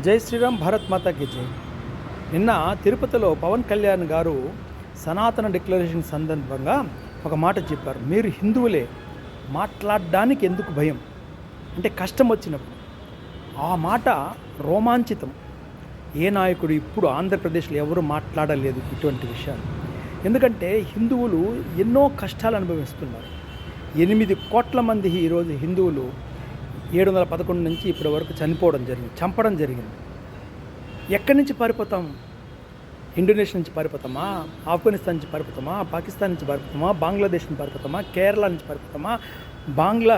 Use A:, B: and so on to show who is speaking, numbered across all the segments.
A: జై శ్రీరామ్ భారత్ మాతాకి జై. నిన్న తిరుపతిలో పవన్ కళ్యాణ్ గారు సనాతన డిక్లరేషన్ సందర్భంగా ఒక మాట చెప్పారు. మీరు హిందువులే మాట్లాడడానికి ఎందుకు భయం? అంటే కష్టం వచ్చినప్పుడు. ఆ మాట రోమాంచితం. ఏ నాయకుడు ఇప్పుడు ఆంధ్రప్రదేశ్లో ఎవరు మాట్లాడలేదు ఇటువంటి విషయాలు. ఎందుకంటే హిందువులు ఎన్నో కష్టాలు అనుభవిస్తున్నారు. ఎనిమిది కోట్ల మంది ఈరోజు హిందువులు ఏడు వందల పదకొండు నుంచి ఇప్పటి వరకు చనిపోవడం జరిగింది చంపడం జరిగింది. ఎక్కడి నుంచి పారిపోతాం? ఇండోనేషియా నుంచి పారిపోతామా? ఆఫ్ఘనిస్తాన్ నుంచి పారిపోతామా? పాకిస్తాన్ నుంచి పారిపోతామా? బంగ్లాదేశ్ నుంచి పారిపోతామా? కేరళ నుంచి పారిపోతామా? బాంగ్లా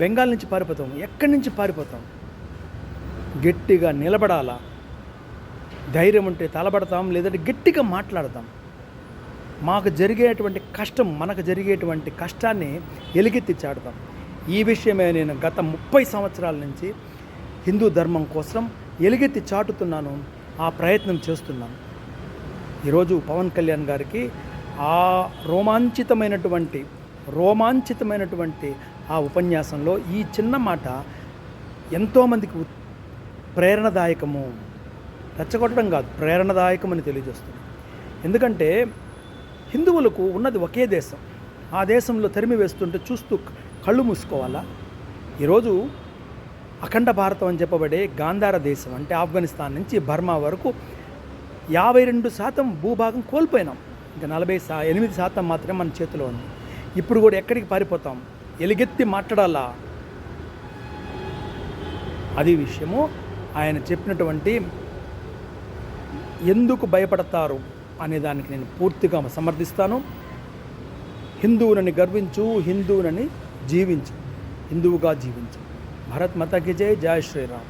A: బెంగాల్ నుంచి పారిపోతాం. ఎక్కడి నుంచి పారిపోతాం? గట్టిగా నిలబడాలా? ధైర్యం ఉంటే తలబడతాం లేదంటే గట్టిగా మాట్లాడతాం మాకు జరిగేటువంటి కష్టం మనకు జరిగేటువంటి కష్టాన్ని ఎలుగెత్తి చాడతాం ఈ విషయమే నేను గత ముప్పై సంవత్సరాల నుంచి హిందూ ధర్మం కోసం ఎలుగెత్తి చాటుతున్నాను ఆ ప్రయత్నం చేస్తున్నాను. ఈరోజు పవన్ కళ్యాణ్ గారికి ఆ రోమాంచితమైనటువంటి రోమాంచితమైనటువంటి ఆ ఉపన్యాసంలో ఈ చిన్న మాట ఎంతోమందికి ప్రేరణదాయకము. రెచ్చగొట్టడం కాదు ప్రేరణదాయకం అని తెలియజేస్తుంది. ఎందుకంటే హిందువులకు ఉన్నది ఒకే దేశం. ఆ దేశంలో తరిమి వేస్తుంటే చూస్తూ కళ్ళు మూసుకోవాలా? ఈరోజు అఖండ భారతం అని చెప్పబడే గాంధార దేశం అంటే ఆఫ్ఘనిస్తాన్ నుంచి బర్మా వరకు యాభై రెండు శాతం భూభాగం కోల్పోయినాం. ఇంకా నలభై శా ఎనిమిది శాతం మాత్రమే మన చేతిలో ఉంది. ఇప్పుడు కూడా ఎక్కడికి పారిపోతాం? ఎలుగెత్తి మాట్లాడాలా? అది విషయము ఆయన చెప్పినటువంటి ఎందుకు భయపడతారు అనే దానికి నేను పూర్తిగా సమర్థిస్తాను. హిందువునని గర్వించు హిందువునని జీవించు హిందువుగా జీవించు భరత్ మాతాకి జై జై శ్రీరామ్